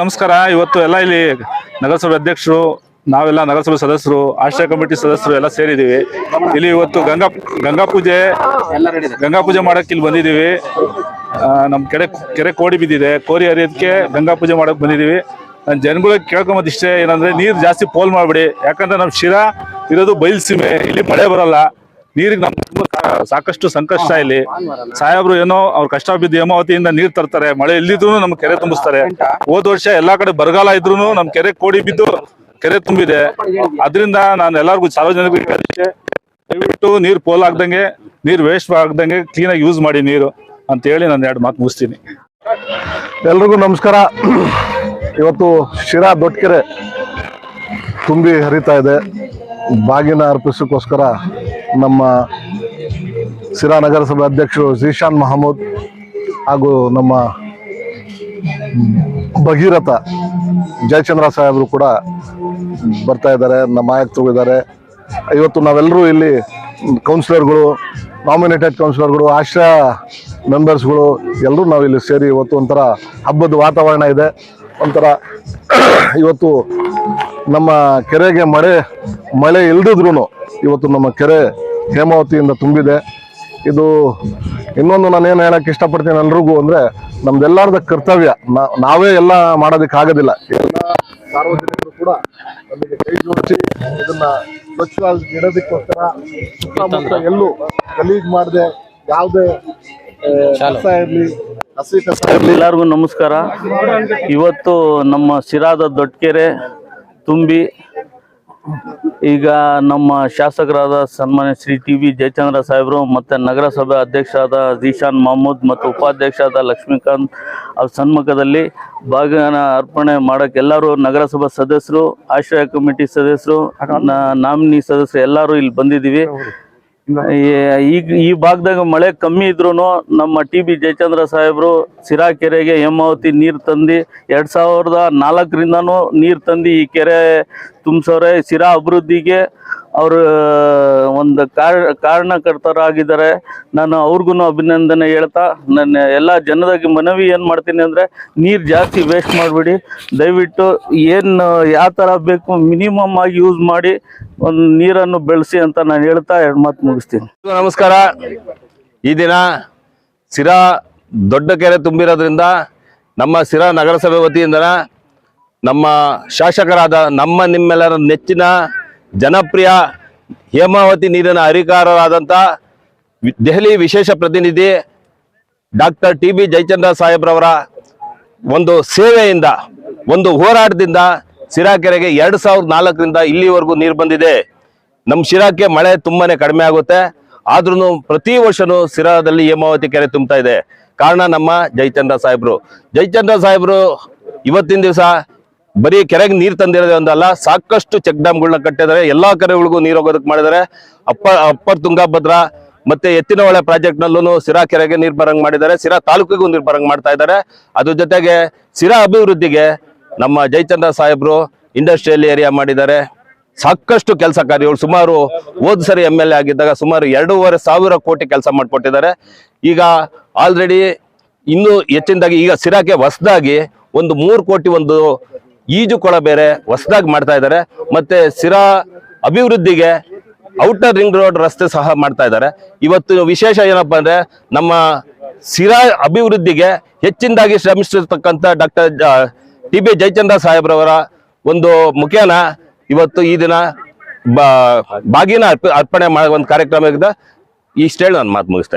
ನಮಸ್ಕಾರ. ಇವತ್ತು ಎಲ್ಲ ಇಲ್ಲಿ ನಗರಸಭೆ ಅಧ್ಯಕ್ಷರು, ನಾವೆಲ್ಲ ನಗರಸಭೆ ಸದಸ್ಯರು, ಆಶ್ರಯ ಕಮಿಟಿ ಸದಸ್ಯರು ಎಲ್ಲ ಸೇರಿದೀವಿ ಇಲ್ಲಿ ಇವತ್ತು ಗಂಗಾ ಗಂಗಾ ಪೂಜೆ ಗಂಗಾ ಪೂಜೆ ಮಾಡಕ್ಕೆ ಇಲ್ಲಿ ಬಂದಿದ್ದೀವಿ. ನಮ್ಮ ನಮ್ ಕೆರೆ ಕೆರೆ ಕೋಡಿ ಬಿದ್ದಿದೆ. ಕೋರಿ ಹರಿಯೋದಕ್ಕೆ ಗಂಗಾ ಪೂಜೆ ಮಾಡಕ್ಕೆ ಬಂದಿದ್ದೀವಿ. ನಾನು ಜನಗಳಿಗೆ ಕೇಳ್ಕೊಂಬದ್ ಇಷ್ಟೇ ಏನಂದ್ರೆ ನೀರು ಜಾಸ್ತಿ ಪೋಲ್ ಮಾಡಿಬಿಡಿ. ಯಾಕಂದ್ರೆ ನಮ್ಮ ಶಿರಾ ಇರೋದು ಬಯಲ್ಸೀಮೆ ಇಲ್ಲಿ ಮಳೆ ಬರಲ್ಲ. ನೀರಿಗೆ ನಮ್ಗೆ ತುಂಬಾ ಸಾ- ಸಾಕಷ್ಟು ಸಂಕಷ್ಟ ಇಲ್ಲಿ. ಸಾಹೇಬ್ರು ಏನೋ ಅವ್ರ ಕಷ್ಟ ಬಿದ್ದು ಹೇಮಾವತಿಯಿಂದ ನೀರ್ ತರ್ತಾರೆ ಮಳೆ ಇಲ್ಲಿದ್ರು ನಮ್ ಕೆರೆ ತುಂಬಿಸ್ತಾರೆ. ಹೋದ ವರ್ಷ ಎಲ್ಲಾ ಕಡೆ ಬರಗಾಲ ಇದ್ರು ನಮ್ ಕೆರೆ ಕೋಡಿ ಬಿದ್ದು ಕೆರೆ ತುಂಬಿದೆ. ಅದರಿಂದ ನಾನು ಎಲ್ಲರಿಗೂ ಸಾರ್ವಜನಿಕರಿಗೆ ದಯವಿಟ್ಟು ನೀರು ಪೋಲ್ ಆಗ್ದಂಗೆ ನೀರು ವೇಸ್ಟ್ ಆಗ್ದಂಗೆ ಆಗಿ ಯೂಸ್ ಮಾಡಿ ನೀರು ಅಂತ ಹೇಳಿ ನಾನು ಎರಡು ಮಾತು ಮುಗಿಸ್ತೀನಿ. ಎಲ್ರಿಗೂ ನಮಸ್ಕಾರ. ಇವತ್ತು ಶಿರಾ ದೊಡ್ಡ ಕೆರೆ ತುಂಬಿ ಹರಿತಾ ಇದೆ. ಬಾಗಿನ ಅರ್ಪಿಸೋಕ್ಕೋಸ್ಕರ ನಮ್ಮ ಸಿರಾ ನಗರಸಭೆ ಅಧ್ಯಕ್ಷರು ಝೀಶಾನ್ ಮಹಮೂದ್ ಹಾಗೂ ನಮ್ಮ ಭಗೀರಥ ಜಯಚಂದ್ರ ಸಾಹೇಬರು ಕೂಡ ಬರ್ತಾ ಇದ್ದಾರೆ, ನಮ್ಮ ಆಯುಕ್ತರು ಇದ್ದಾರೆ. ಇವತ್ತು ನಾವೆಲ್ಲರೂ ಇಲ್ಲಿ ಕೌನ್ಸಿಲರ್ಗಳು ನಾಮಿನೇಟೆಡ್ ಕೌನ್ಸಿಲರ್ಗಳು ಆಶ್ರಯ ಮೆಂಬರ್ಸ್ಗಳು ಎಲ್ಲರೂ ನಾವು ಇಲ್ಲಿ ಸೇರಿ ಇವತ್ತು ಒಂಥರ ಹಬ್ಬದ ವಾತಾವರಣ ಇದೆ. ಒಂಥರ ಇವತ್ತು ನಮ್ಮ ಕೆರೆಗೆ ಮಳೆ ಮಳೆ ಇಲ್ದಿದ್ರು ಇವತ್ತು ನಮ್ಮ ಕೆರೆ ಹೇಮಾವತಿಯಿಂದ ತುಂಬಿದೆ. ಇದು ಇನ್ನೊಂದು ನಾನು ಏನು ಹೇಳಕ್ಕೆ ಇಷ್ಟಪಡ್ತೀನಿ ಎಲ್ರಿಗೂ ಅಂದರೆ ನಮ್ದೆಲ್ಲರದ ಕರ್ತವ್ಯ. ನಾವೇ ಎಲ್ಲ ಮಾಡೋದಕ್ಕಾಗೋದಿಲ್ಲ ಎಲ್ಲ ಸಾರ್ವಜನಿಕರು ಕೂಡ ನಮಗೆ ಕೈ ಜೋಡಿಸಿ ಇದನ್ನ ಸ್ವಚ್ಛವಾಗಿ ಇಡೋದಕ್ಕೋಸ್ಕರ ಸುತ್ತಮುತ್ತ ಎಲ್ಲೂ ಗಲೀಜ್ ಮಾಡದೆ ಯಾವುದೇ ಕೆಲಸ ಇರಲಿ, ಹಸಿ ಕಸ ಇರಲಿ. ಎಲ್ಲರಿಗೂ ನಮಸ್ಕಾರ. ಇವತ್ತು ನಮ್ಮ ಶಿರಾದ ದೊಡ್ಡಕೆರೆ ತುಂಬಿ ಈಗ ನಮ್ಮ ಶಾಸಕರಾದ ಸನ್ಮಾನ್ಯ ಶ್ರೀ ಟಿ ವಿ ಜಯಚಂದ್ರ ಸಾಹೇಬರು ಮತ್ತು ನಗರಸಭೆ ಅಧ್ಯಕ್ಷರಾದ ಜೀಶಾನ್ ಮಹಮೂದ್ ಮತ್ತು ಉಪಾಧ್ಯಕ್ಷರಾದ ಲಕ್ಷ್ಮೀಕಾಂತ್ ಅವ್ರ ಸನ್ಮುಖದಲ್ಲಿ ಭಾಗನ ಅರ್ಪಣೆ ಮಾಡೋಕ್ಕೆ ಎಲ್ಲರೂ ನಗರಸಭಾ ಸದಸ್ಯರು, ಆಶ್ರಯ ಕಮಿಟಿ ಸದಸ್ಯರು ನಾಮಿನಿ ಸದಸ್ಯರು ಎಲ್ಲರೂ ಇಲ್ಲಿ ಬಂದಿದ್ದೀವಿ. ಈಗ ಈ ಭಾಗದಾಗ ಮಳೆ ಕಮ್ಮಿ ಇದ್ರು ನಮ್ಮ ಟಿ ಬಿ ಜಯಚಂದ್ರ ಸಾಹೇಬರು ಸಿರಾ ಕೆರೆಗೆ ಹೇಮಾವತಿ ನೀರು ತಂದು ಎರಡ್ ಸಾವಿರದ ನಾಲ್ಕರಿಂದನೂ ನೀರು ತಂದು ಈ ಕೆರೆ ತುಂಬಿಸೋರೆ ಸಿರಾ ಅಭಿವೃದ್ಧಿಗೆ ಅವರು ಒಂದು ಕಾರ್, ಕಾರಣಕರ್ತರಾಗಿದ್ದಾರೆ. ನಾನು ಅವ್ರಿಗೂ ಅಭಿನಂದನೆ ಹೇಳ್ತಾ, ನನ್ನ ಎಲ್ಲ ಜನರಿಗೆ ಮನವಿ ಏನು ಮಾಡ್ತೀನಿ ಅಂದರೆ, ನೀರು ಜಾಸ್ತಿ ವೇಸ್ಟ್ ಮಾಡಿಬಿಡಿ. ದಯವಿಟ್ಟು ಏನು, ಯಾವ ಥರ ಬೇಕು ಮಿನಿಮಮ್ ಆಗಿ ಯೂಸ್ ಮಾಡಿ, ಒಂದು ನೀರನ್ನು ಬೆಳೆಸಿ ಅಂತ ನಾನು ಹೇಳ್ತಾ ಎರಡು ಮಾತು ಮುಗಿಸ್ತೀನಿ. ನಮಸ್ಕಾರ. ಈ ದಿನ ಸಿರಾ ದೊಡ್ಡ ಕೆರೆ ತುಂಬಿರೋದ್ರಿಂದ ನಮ್ಮ ಸಿರಾ ನಗರಸಭೆ ವತಿಯಿಂದ ನಮ್ಮ ಶಾಸಕರಾದ ನಮ್ಮ ನಿಮ್ಮೆಲ್ಲರ ನೆಚ್ಚಿನ ಜನಪ್ರಿಯ ಹೇಮಾವತಿ ನೀರಿನ ಅಧಿಕಾರರಾದಂಥ ದೆಹಲಿ ವಿಶೇಷ ಪ್ರತಿನಿಧಿ ಡಾಕ್ಟರ್ ಟಿ ಬಿ ಜಯಚಂದ್ರ ಸಾಹೇಬ್ರವರ ಒಂದು ಸೇವೆಯಿಂದ, ಒಂದು ಹೋರಾಟದಿಂದ ಸಿರಾಕೆರೆಗೆ ಎರಡು ಸಾವಿರದ ನಾಲ್ಕರಿಂದ ಇಲ್ಲಿವರೆಗೂ ನೀರು ಬಂದಿದೆ. ನಮ್ಮ ಶಿರಾಕ್ಕೆ ಮಳೆ ತುಂಬಾ ಕಡಿಮೆ ಆಗುತ್ತೆ. ಆದ್ರೂ ಪ್ರತಿ ವರ್ಷನೂ ಸಿರಾದಲ್ಲಿ ಹೇಮಾವತಿ ಕೆರೆ ತುಂಬ್ತಾ ಇದೆ. ಕಾರಣ ನಮ್ಮ ಜಯಚಂದ್ರ ಸಾಹೇಬ್ರು. ಜಯಚಂದ್ರ ಸಾಹೇಬ್ರು, ಇವತ್ತಿನ ದಿವಸ ಬರೀ ಕೆರೆಗೆ ನೀರು ತಂದಿರೋದೇ ಒಂದಲ್ಲ, ಸಾಕಷ್ಟು ಚೆಕ್ ಡ್ಯಾಮ್ಗಳನ್ನ ಕಟ್ಟಿದ್ದಾರೆ. ಎಲ್ಲಾ ಕೆರೆಗಳಿಗೂ ನೀರು ಹೋಗೋದಕ್ಕೆ ಮಾಡಿದ್ದಾರೆ. ಅಪ್ಪ, ಅಪ್ಪರ್ ತುಂಗಭದ್ರಾ ಮತ್ತೆ ಎತ್ತಿನಹೊಳೆ ಪ್ರಾಜೆಕ್ಟ್ ನಲ್ಲೂ ಸಿರಾ ಕೆರೆಗೆ ನೀರು ಬರಂಗ್ ಮಾಡಿದ್ದಾರೆ. ಸಿರಾ ತಾಲೂಕಿಗೂ ನೀರು ಬರಂಗ್ ಮಾಡ್ತಾ ಇದ್ದಾರೆ. ಅದ್ರ ಜೊತೆಗೆ ಸಿರಾ ಅಭಿವೃದ್ಧಿಗೆ ನಮ್ಮ ಜಯಚಂದ್ರ ಸಾಹೇಬ್ರು ಇಂಡಸ್ಟ್ರಿಯಲ್ ಏರಿಯಾ ಮಾಡಿದ್ದಾರೆ. ಸಾಕಷ್ಟು ಕೆಲಸ ಕಾರ್ಯಗಳು ಸುಮಾರು ಹೋದ್ ಸರಿ ಎಂ ಎಲ್ ಎ ಆಗಿದ್ದಾಗ ಸುಮಾರು ಎರಡೂವರೆ ಸಾವಿರ ಕೋಟಿ ಕೆಲಸ ಮಾಡಿಕೊಟ್ಟಿದ್ದಾರೆ. ಈಗ ಆಲ್ರೆಡಿ ಇನ್ನೂ ಹೆಚ್ಚಿನದಾಗಿ ಈಗ ಸಿರಾಕ್ಕೆ ಹೊಸದಾಗಿ ಒಂದು ಮೂರು ಕೋಟಿ ಒಂದು ಈಜು ಕೊಳ ಬೇರೆ ಹೊಸದಾಗಿ ಮಾಡ್ತಾ ಇದ್ದಾರೆ. ಮತ್ತೆ ಸಿರಾ ಅಭಿವೃದ್ಧಿಗೆ ಔಟರ್ ರಿಂಗ್ ರೋಡ್ ರಸ್ತೆ ಸಹ ಮಾಡ್ತಾ ಇದ್ದಾರೆ. ಇವತ್ತು ವಿಶೇಷ ಏನಪ್ಪ ಅಂದ್ರೆ ನಮ್ಮ ಸಿರಾ ಅಭಿವೃದ್ಧಿಗೆ ಹೆಚ್ಚಿನದಾಗಿ ಶ್ರಮಿಸಿರ್ತಕ್ಕಂಥ ಡಾಕ್ಟರ್ ಟಿ ಬಿ ಜಯಚಂದ್ರ ಸಾಹೇಬ್ರವರ ಒಂದು ಮುಖೇನ ಇವತ್ತು ಈ ದಿನ ಬಾಗಿನ ಅರ್ಪ- ಅರ್ಪಣೆ ಮಾಡುವ ಒಂದು ಕಾರ್ಯಕ್ರಮ ಇದೆ ಇಷ್ಟೇಳಿ ನಾನು ಮಾತು ಮುಗಿಸ್ತಾ.